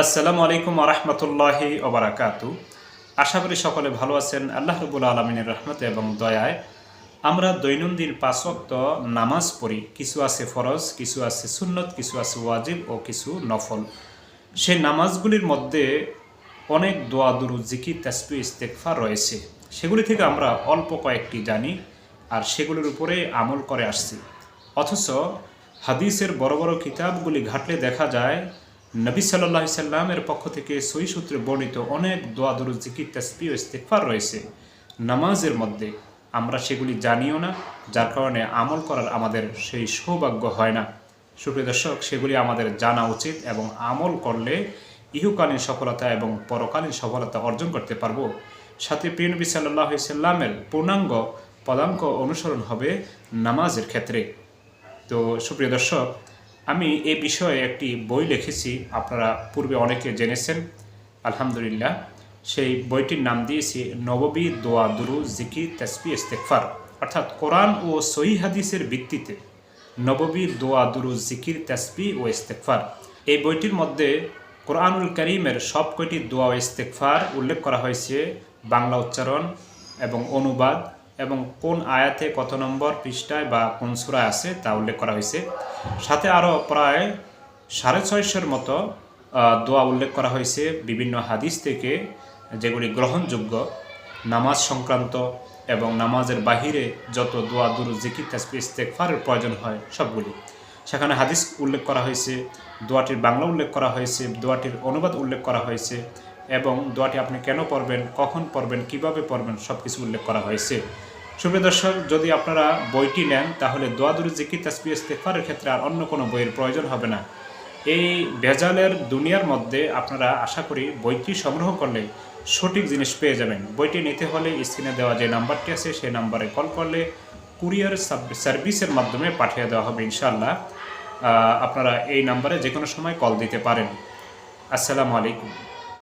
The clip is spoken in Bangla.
আসসালামু আলাইকুম আরহামতুল্লাহি ওবরাকাতু আশা করি সকলে ভালো আছেন। আল্লাহ রবুল আলমিনের রহমতে এবং দয়ায় আমরা দৈনন্দিন পাঁচ ওয়াক্ত নামাজ পড়ি। কিছু আছে ফরজ, কিছু আছে সুন্নত, কিছু আছে ওয়াজিব ও কিছু নফল। সেই নামাজগুলির মধ্যে অনেক দোয়া দুরু জিকির তাসপি ইস্তেকফার রয়েছে। সেগুলি থেকে আমরা অল্প কয়েকটি জানি আর সেগুলির উপরে আমল করে আসছি। অথচ হাদিসের বড় বড় কিতাবগুলি ঘাটলে দেখা যায় নবী সাল্লাহ সাল্লামের পক্ষ থেকে সই সূত্রে বর্ণিত অনেক দোয়া, দরুদ, জিকির তাসপি ও ইস্তেকফার রয়েছে। নামাজের মধ্যে আমরা সেগুলি জানিও না, যার কারণে আমল করার আমাদের সেই সৌভাগ্য হয় না। সুপ্রিয় দর্শক, সেগুলি আমাদের জানা উচিত এবং আমল করলে ইহুকালীন সফলতা এবং পরকালীন সফলতা অর্জন করতে পারব। সাথে প্রিয়নবী সাল্লাহ সাল্লামের পূর্ণাঙ্গ পদাঙ্ক অনুসরণ হবে নামাজের ক্ষেত্রে। তো সুপ্রিয় দর্শক আমি এ বিষয়ে একটি বই লিখেছি, আপনারা পূর্বে অনেকে জেনেছেন, আলহামদুলিল্লাহ। সেই বইটির নাম দিয়েছি, নববী দোয়া দুরু জিকির তাসপি ইস্তেকফার অর্থাৎ কোরআন ও সহি হাদিসের ভিত্তিতে নববী দোয়া দুরু জিকির তাসপি ও ইস্তেকফার এই বইটির মধ্যে কোরআনুল করিমের সব কয়টি দোয়া ও ইস্তেকফার উল্লেখ করা হয়েছে, বাংলা উচ্চারণ এবং অনুবাদ। এবং কোন আয়াতে কত নম্বর পৃষ্ঠায় বা কোন সুরায় আছে তা উল্লেখ করা হয়েছে। সাথে আরও প্রায় সাড়ে ছয়শোর মতো দোয়া উল্লেখ করা হয়েছে বিভিন্ন হাদিস থেকে, যেগুলি গ্রহণযোগ্য। নামাজ সংক্রান্ত এবং নামাজের বাহিরে যত দোয়া, দুরু, জিকির তাসবি ইস্তেকফারের প্রয়োজন হয় সবগুলি। সেখানে হাদিস উল্লেখ করা হয়েছে, দোয়াটির বাংলা উল্লেখ করা হয়েছে, দোয়াটির অনুবাদ উল্লেখ করা হয়েছে এবং দোয়াটি আপনি কেন পড়বেন কখন পড়বেন কীভাবে পড়বেন সব কিছু উল্লেখ করা হয়েছে। সুপ্রিয় দর্শক যদি আপনারা বইটি নেন তাহলে দোয়াদুর জিকির তাসবি ইস্তেফারের ক্ষেত্রে আর অন্য কোনো বইয়ের প্রয়োজন হবে না। এই ভেজালের দুনিয়ার মধ্যে আপনারা আশা করি বইটি সংগ্রহ করলে সঠিক জিনিস পেয়ে যাবেন। বইটি নিতে হলে স্ক্রিনে দেওয়া যে নাম্বারটি আছে সেই নাম্বারে কল করলে কুরিয়ার সার্ভিসের মাধ্যমে পাঠিয়ে দেওয়া হবে ইনশাআল্লাহ। আহ, আপনারা এই নাম্বারে যে কোনো সময় কল দিতে পারেন। আসসালামু আলাইকুম।